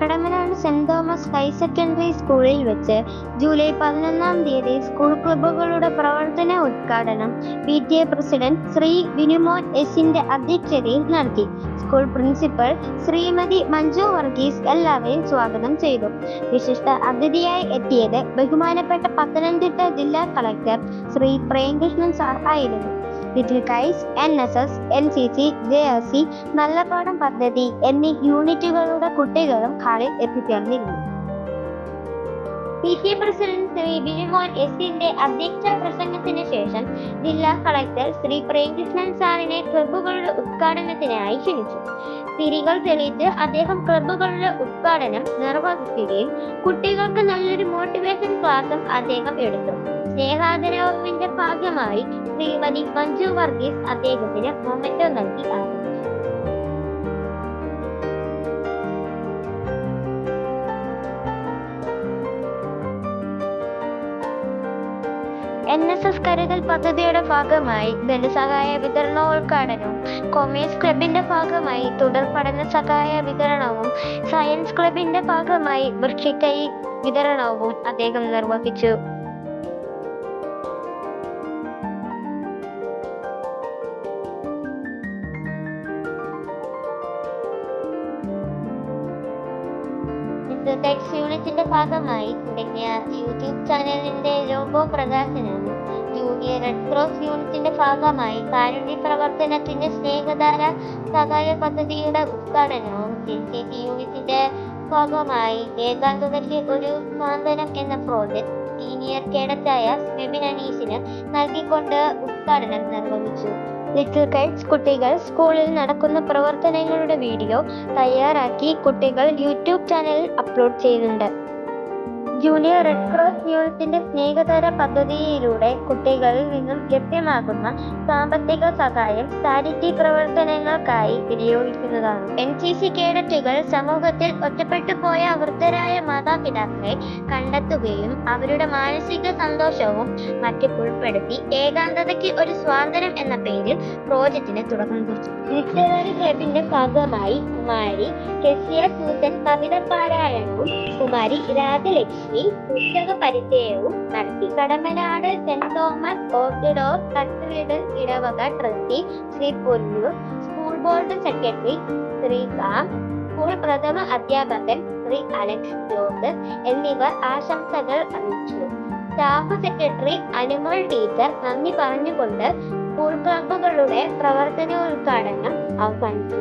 Kadamanad Saint Thomas higher secondary സ്കൂളിൽ വെച്ച് July പതിനൊന്നാം തീയതി സ്കൂൾ ക്ലബ്ബുകളുടെ പ്രവർത്തന ഉദ്ഘാടനം P T A president Shri Vinumon എസിന്റെ അധ്യക്ഷതയിൽ നടത്തി. സ്കൂൾ പ്രിൻസിപ്പൽ ശ്രീമതി മഞ്ജു വർഗീസ് എല്ലാവരെയും സ്വാഗതം ചെയ്തു. വിശിഷ്ട അതിഥിയായി എത്തിയത് ബഹുമാനപ്പെട്ട പത്തനംതിട്ട ജില്ലാ കളക്ടർ ശ്രീ പ്രേംകൃഷ്ണൻ സാർ ആയിരുന്നു. Little kites N S S N C C J R C Nallapadam പദ്ധതി എന്നീ യൂണിറ്റുകളുടെ കുട്ടികളും ഹാളിൽ എത്തിച്ചേർന്നിരുന്നു. P T president Shri Bijumon എസിന്റെ അധ്യക്ഷ പ്രസംഗത്തിന് ശേഷം ജില്ലാ കളക്ടർ ശ്രീ പ്രേംകൃഷ്ണൻ സാറിനെ ക്ലബ്ബുകളുടെ ഉദ്ഘാടനത്തിനായി ക്ഷണിച്ചു. തിരികൾ തെളിയിച്ച് അദ്ദേഹം ക്ലബ്ബുകളുടെ ഉദ്ഘാടനം നിർവഹിക്കുകയും കുട്ടികൾക്ക് നല്ലൊരു മോട്ടിവേഷൻ ക്ലാസും അദ്ദേഹം എടുത്തു. സ്നേഹാദരവിന്റെ ഭാഗമായി ശ്രീമതി മഞ്ജു വർഗീസ് അദ്ദേഹത്തിന് മൊമെന്റോ നൽകി. എൻ എസ് എസ് കരുതൽ പദ്ധതിയുടെ ഭാഗമായി ധനസഹായ വിതരണോദ്ഘാടനവും കൊമേഴ്സ് ക്ലബിന്റെ ഭാഗമായി തുടർ പഠന സഹായ വിതരണവും സയൻസ് ക്ലബിന്റെ ഭാഗമായി വൃക്ഷിക്കൈ വിതരണവും അദ്ദേഹം നിർവഹിച്ചു. ടെക്സ് യൂണിറ്റിന്റെ ഭാഗമായി തുടങ്ങിയ യൂട്യൂബ് ചാനലിന്റെ ലോഗോ പ്രകാശനവും ജൂനിയർ റെഡ് ക്രോസ് യൂണിറ്റിന്റെ ഭാഗമായി കാരുണ്യ പ്രവർത്തനത്തിന്റെ സ്നേഹധാര സഹായ പദ്ധതിയുടെ ഉദ്ഘാടനവും എൻ സി ടി യൂണിറ്റിന്റെ ഭാഗമായി ഏകാന്തതയ്ക്ക് ഒരു സാന്ത്വനം എന്ന പ്രോജക്ട് സീനിയർ കേഡറ്റായ വിപിൻ അനീഷിന് നൽകിക്കൊണ്ട് ഉദ്ഘാടനം നിർവഹിച്ചു ലിറ്റിൽ കൈറ്റ്സ് കുട്ടികൾ സ്കൂളിൽ നടക്കുന്ന പ്രവർത്തനങ്ങളുടെ വീഡിയോ തയ്യാറാക്കി കുട്ടികൾ യൂട്യൂബ് ചാനലിൽ അപ്ലോഡ് ചെയ്യുന്നുണ്ട്. ജൂനിയർ റെഡ് ക്രോസ് യൂണിറ്റിന്റെ സ്നേഹതര പദ്ധതിയിലൂടെ കുട്ടികളിൽ നിന്നും ലഭ്യമാകുന്ന സാമ്പത്തിക സഹായം ചാരിറ്റി പ്രവർത്തനങ്ങൾക്കായി വിനിയോഗിക്കുന്നതാണ്. എൻ സി സി കേഡറ്റുകൾ സമൂഹത്തിൽ ഒറ്റപ്പെട്ടു പോയ വൃദ്ധരായ മാതാപിതാക്കളെ കണ്ടെത്തുകയും അവരുടെ മാനസിക സന്തോഷവും മറ്റും ഉൾപ്പെടുത്തി ഏകാന്തതയ്ക്ക് ഒരു സ്വാതന്ത്ര്യം എന്ന പേരിൽ പ്രോജക്റ്റിന് തുടക്കം കുറിച്ചു. ലിറ്റററി ക്ലബിന്റെ ഭാഗമായി കുമാരി കെസിയ സൂസൻ കവിത പാരായണവും കുമാരി രാജലക്ഷ്മി പുസ്തക പരിചയവും നടത്തി. Kadamanad Saint Thomas orthodox cathedral ഇടവക trustee Shri Ponnu school board secretary Shri calm school പ്രഥമ അധ്യാപകൻ ശ്രീ അലക്സ് ജോസ് എന്നിവർ ആശംസകൾ അറിയിച്ചു. സ്റ്റാഫ് സെക്രട്ടറി അനുമോൾ ടീച്ചർ നന്ദി പറഞ്ഞുകൊണ്ട് സ്കൂൾ ക്ലബ്ബുകളുടെ പ്രവർത്തനോദ്ഘാടനം അവസാനിച്ചു